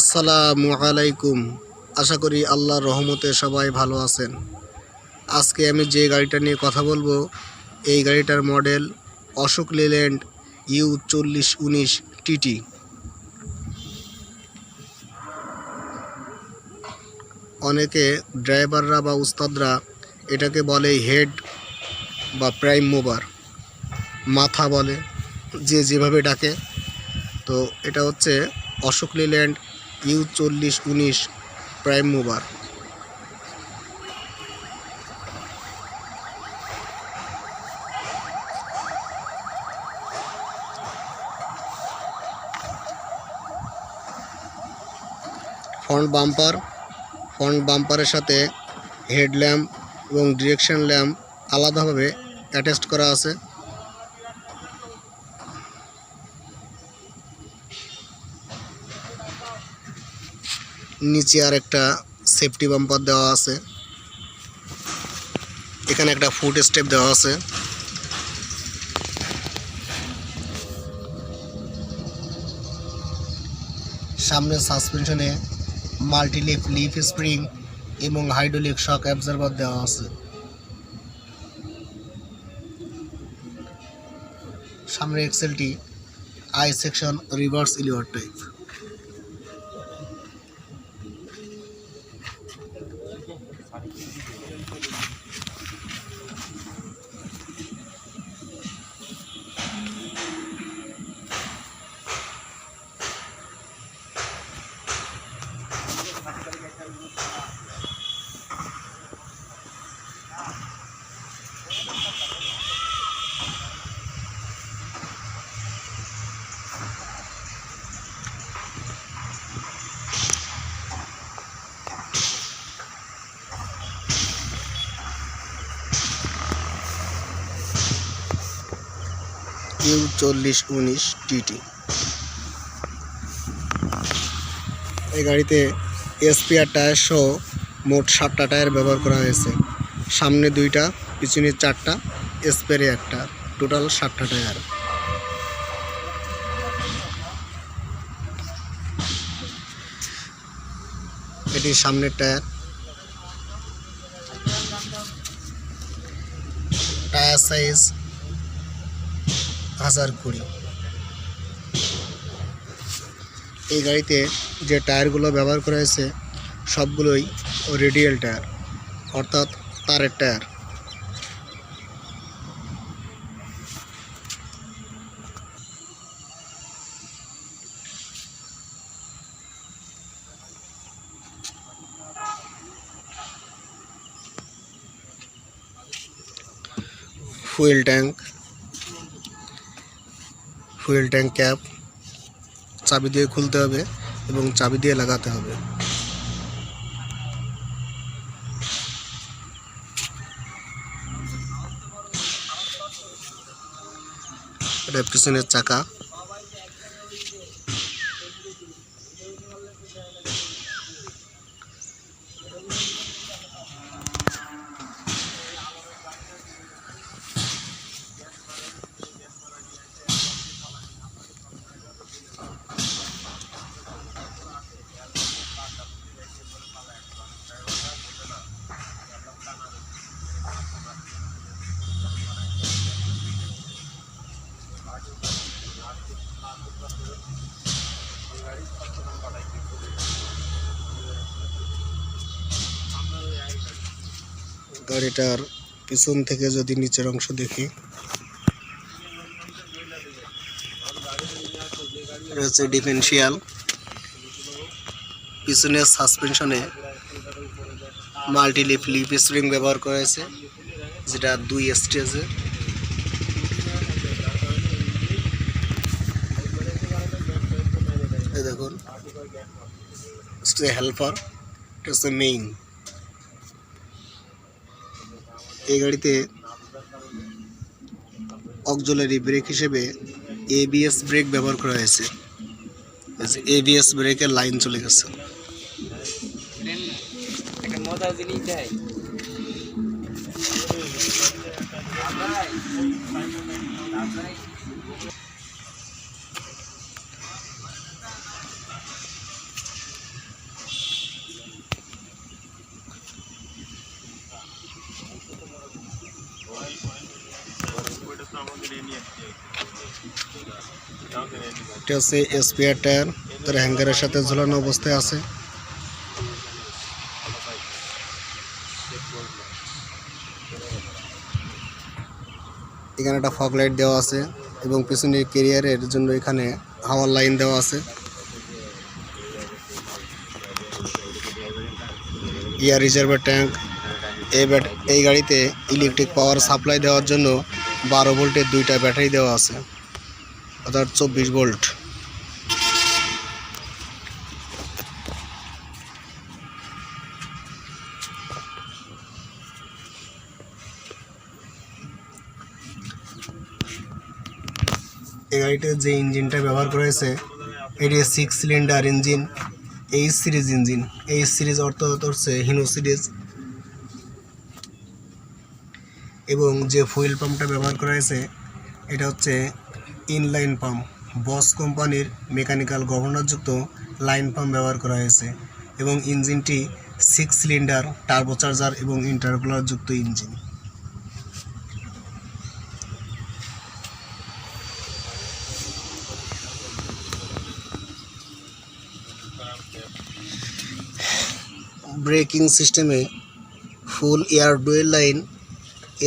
আসসালামু আলাইকুম। আশা করি আল্লাহর রহমতে সবাই ভালো আছেন। আজকে আমি যে গাড়িটা নিয়ে কথা বলব, এই গাড়িটার মডেল অশোক লেল্যান্ড ইউ চল্লিশ উনিশ টিটি। অনেকে ড্রাইভাররা বা উস্তাদরা এটাকে বলে হেড বা প্রাইম মুভার, মাথা বলে, যে যেভাবে ডাকে। তো এটা হচ্ছে অশোক লেল্যান্ড ইউ চল্লিশ উনিশ prime mover front bumper front বাম্পারের সাথে হেডল্যাম্প এবং ডিরেকশন ল্যাম্প আলাদাভাবে অ্যাটাচড করা আছে। নিচে আর একটা সেফটি বাম্পার দেওয়া আছে। এখানে একটা ফুট স্টেপ দেওয়া আছে। সামনে সাসপেনশনে মাল্টিলিফ লিফ স্প্রিং এবং হাইড্রোলিক শক অ্যাবজার্ভার দেওয়া আছে। সামনে এক্সেলটি I section reverse Elliot type U চল্লিশ উনিশ টিটি। এই গাড়িতে এসপিআর টায়ার সহ মোট সাতটা টায়ার ব্যবহার করা হয়েছে। সামনে দুইটা, পিছনে চারটা, স্পেরে একটা, টোটাল সাতটা টায়ার। এটি সামনের টায়ার। টায়ার সাইজ হাজার কুড়ি এই গাড়িতে যে টায়ারগুলো ব্যবহার করা হয়েছে, সবগুলোই রেডিয়াল টায়ার, অর্থাৎ তারের tyre. Fuel tank fuel tank cap চাবি দিয়ে খুলতে হবে এবং চাবি দিয়ে লাগাতে হবে। এটা পিছনের চাকা। গাড়িটার পিছন থেকে যদি নিচের অংশ দেখি। হচ্ছে ডিফেন্সিয়াল। পিছনের সাসপেনশনে মাল্টিলিপ লিপ স্প্রিং ব্যবহার করেছে যেটা দুই স্টেজে। দেখুন হেল্পার এটা হচ্ছে মেইন এই গাড়িতে অকজলারি ব্রেক হিসেবে এবিএস ব্রেক ব্যবহার করা হয়েছে। এবিএস ব্রেকের লাইন চলে গেছে। একটা এটা হচ্ছে স্পেয়ার টায়ার, তার হ্যাঙ্গারের সাথে ঝোলানো অবস্থায় আছে। এখানে একটা ফগ লাইট দেওয়া আছে এবং পিছনে কেরিয়ারের জন্য এখানে হাওয়ার লাইন দেওয়া আছে। এয়ার রিজার্ভার ট্যাঙ্ক এই এই গাড়িতে ইলেকট্রিক পাওয়ার সাপ্লাই দেওয়ার জন্য বারো ভোল্টের দুইটা ব্যাটারি দেওয়া আছে। অর্থাৎ চব্বিশ ভোল্ট। এই গাড়িতে যে ইঞ্জিনটা ব্যবহার করা হয়েছে, এটি six cylinder engine H series engine H series অর্থাৎ হচ্ছে হিনো সিরিজ এবং যে ফুয়েল পাম্পটা ব্যবহার করা হয়েছে, এটা হচ্ছে ইনলাইন পাম্প। বস কোম্পানির মেকানিক্যাল গভর্নরযুক্ত লাইন পাম্প ব্যবহার করা হয়েছে এবং ইঞ্জিনটি সিক্স সিলিন্ডার টার্বোচার্জার এবং ইন্টারকুলার যুক্ত ইঞ্জিন। ব্রেকিং সিস্টেমে full air dual line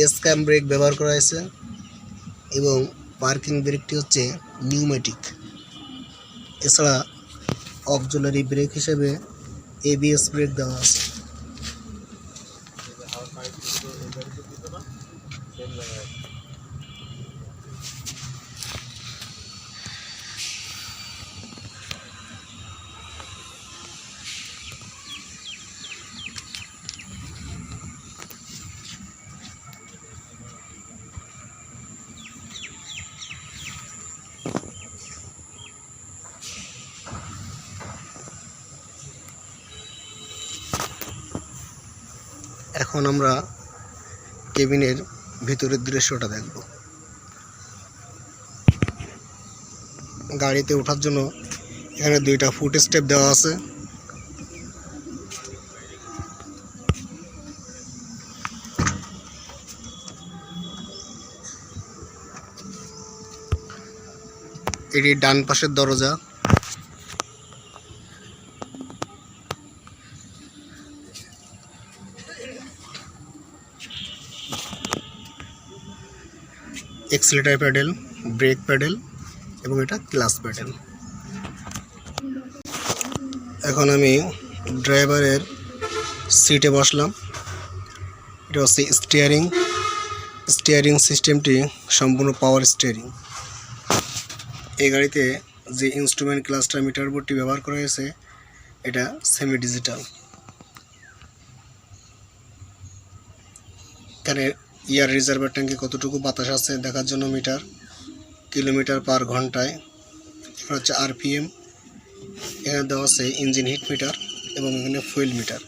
S cam brake ব্যবহার করা হয়েছে এবং পার্কিং ব্রেকটি হচ্ছে নিউমেটিক। এছাড়া অক্সিলারি ব্রেক হিসেবে এবিএস ব্রেক দেওয়া আছে। এখন আমরা কেবিনের ভিতরের দৃশ্যটা দেখব। গাড়িতে ওঠার জন্য এখানে দুইটা ফুট স্টেপ দেওয়া আছে। এটি ডান পাশের দরজা। এক্সিলেটার প্যাডেল, ব্রেক প্যাডেল এবং এটা ক্লাস প্যাডেল। এখন আমি ড্রাইভারের সিটে বসলাম। এটা হচ্ছে স্টিয়ারিং স্টিয়ারিং সিস্টেমটি সম্পূর্ণ পাওয়ার স্টিয়ারিং এই গাড়িতে যে ইনস্ট্রুমেন্ট ক্লাস্টার মিটার বোর্ডটি ব্যবহার করা হয়েছে, এটা সেমি ডিজিটাল এখানে এয়ার রিজার্ভের ট্যাঙ্কে কতটুকু বাতাস আছে দেখার জন্য মিটার, কিলোমিটার পার ঘন্টায়। এখানে হচ্ছে আরপিএম, এখানে দেওয়া আছে ইঞ্জিন হিট মিটার এবং এখানে ফুয়েল মিটার।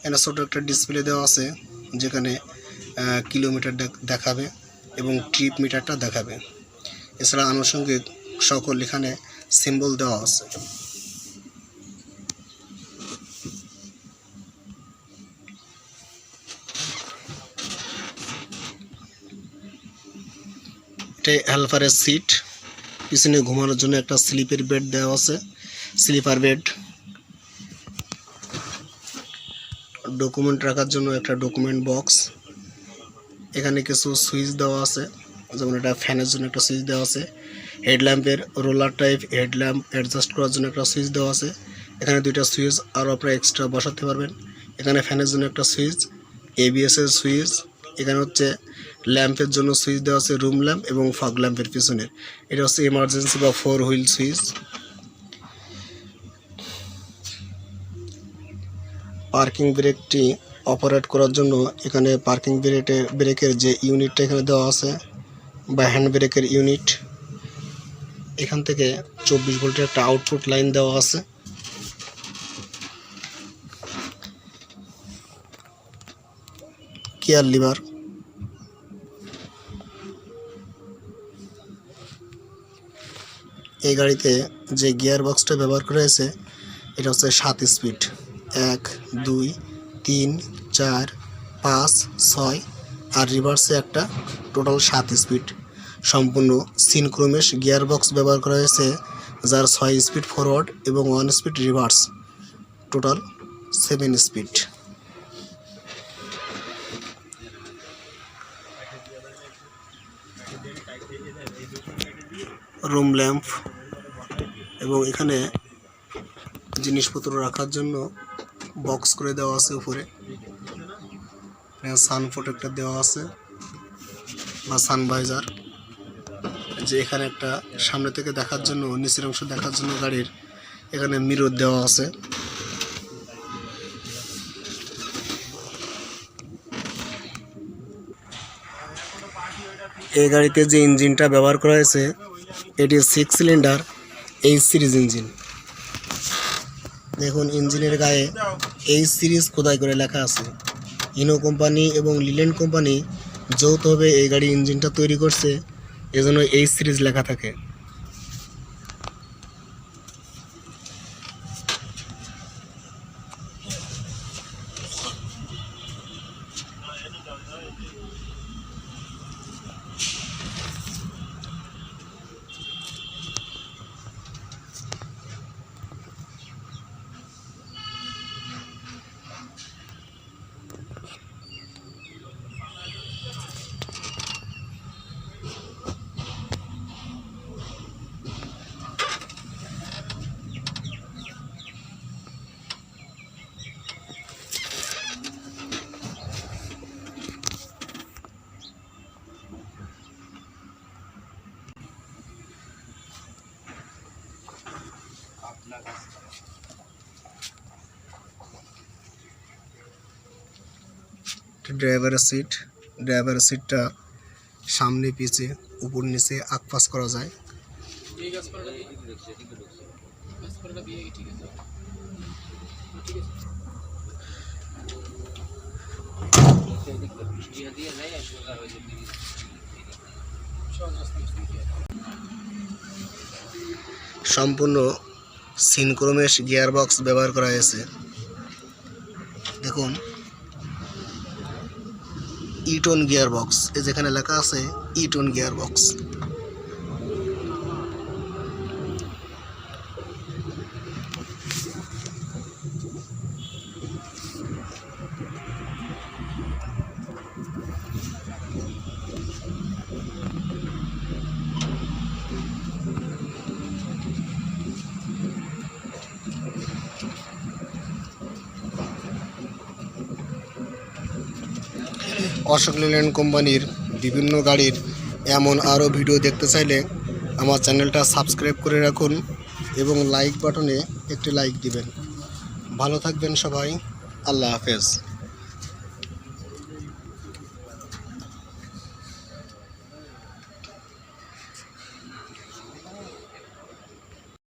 এখানে ছোটো একটা ডিসপ্লে দেওয়া আছে যেখানে কিলোমিটার দেখাবে এবং ট্রিপ মিটারটা দেখাবে। এছাড়া আনুষঙ্গিক সকল এখানে সিম্বল দেওয়া আছে। এটা হেলফারের সিট পিছনে ঘুমানোর জন্য একটা স্লিপের বেড দেওয়া আছে। স্লিপার বেড ডকুমেন্ট রাখার জন্য একটা ডকুমেন্ট বক্স এখানে কিছু সুইচ দেওয়া আছে। যেমন এটা ফ্যানের জন্য একটা সুইচ দেওয়া আছে। হেডল্যাম্পের রোলার টাইপ হেডল্যাম্প অ্যাডজাস্ট করার জন্য একটা সুইচ দেওয়া আছে। এখানে দুইটা সুইচ আরও আপনারা এক্সট্রা বসাতে পারবেন। এখানে ফ্যানের জন্য একটা সুইচ এবিএস এর সুইচ এখানে হচ্ছে ল্যাম্পের জন্য সুইচ দেওয়া আছে রুম ল্যাম্প এবং ফগ ল্যাম্পের পিছনের। এটা হচ্ছে এমার্জেন্সি বা ফোর হুইল সুইচ পার্কিং ব্রেকটি অপারেট করার জন্য এখানে পার্কিং ব্রেকে ব্রেকের যে ইউনিটটা এখানে দেওয়া আছে বা হ্যান্ড ব্রেকের ইউনিট এখান থেকে চব্বিশ ভোল্টের একটা আউটপুট লাইন দেওয়া আছে। Gear lever? এই গাড়িতে যে গিয়ার বক্সটা ব্যবহার করা হয়েছে, এটা হচ্ছে সাত স্পিড। এক, দুই, তিন, চার, পাঁচ, ছয় আর রিভার্সে একটা টোটাল সাত স্পিড। সম্পূর্ণ সিনক্রোমেশ গিয়ার বক্স ব্যবহার করা হয়েছে, যার ছয় স্পিড ফরওয়ার্ড এবং one speed reverse. Total seven speed. Room lamp এবং এখানে জিনিসপত্র রাখার জন্য বক্স করে দেওয়া আছে উপরে। সান প্রোটেক্টর দেওয়া আছে বা সানভাইজার যে এখানে একটা সামনে থেকে দেখার জন্য, নিচের অংশ দেখার জন্য গাড়ির এখানে মিরর দেওয়া আছে। এই গাড়িতে যে ইঞ্জিনটা ব্যবহার করা হয়েছে এটি six cylinder H series engine দেখুন, ইঞ্জিনের গায়ে এইচ সিরিজ খোদাই করে লেখা আছে। ইনো কোম্পানি এবং লিল্যান্ড কোম্পানি যৌথভাবে এই গাড়ি ইঞ্জিনটা তৈরি করছে। এজন্য এইচ সিরিজ লেখা থাকে। ড্রাইভারের সিট ড্রাইভারের সিটটা সামনে, পিছে, উপর, নিচে আকপাস করা যায়। সম্পূর্ণ সিনক্রোমেশ গিয়ারবক্স ব্যবহার করা হয়েছে। দেখুন ইটন গিয়ারবক্স এই যেখানে লেখা আছে ইটন গিয়ারবক্স অশোক লেল্যান্ড কোম্পানির বিভিন্ন গাড়ির এমন আরও ভিডিও দেখতে চাইলে আমার চ্যানেলটা সাবস্ক্রাইব করে রাখুন এবং লাইক বাটনে একটি লাইক দিবেন। ভালো থাকবেন সবাই। আল্লাহ হাফেজ।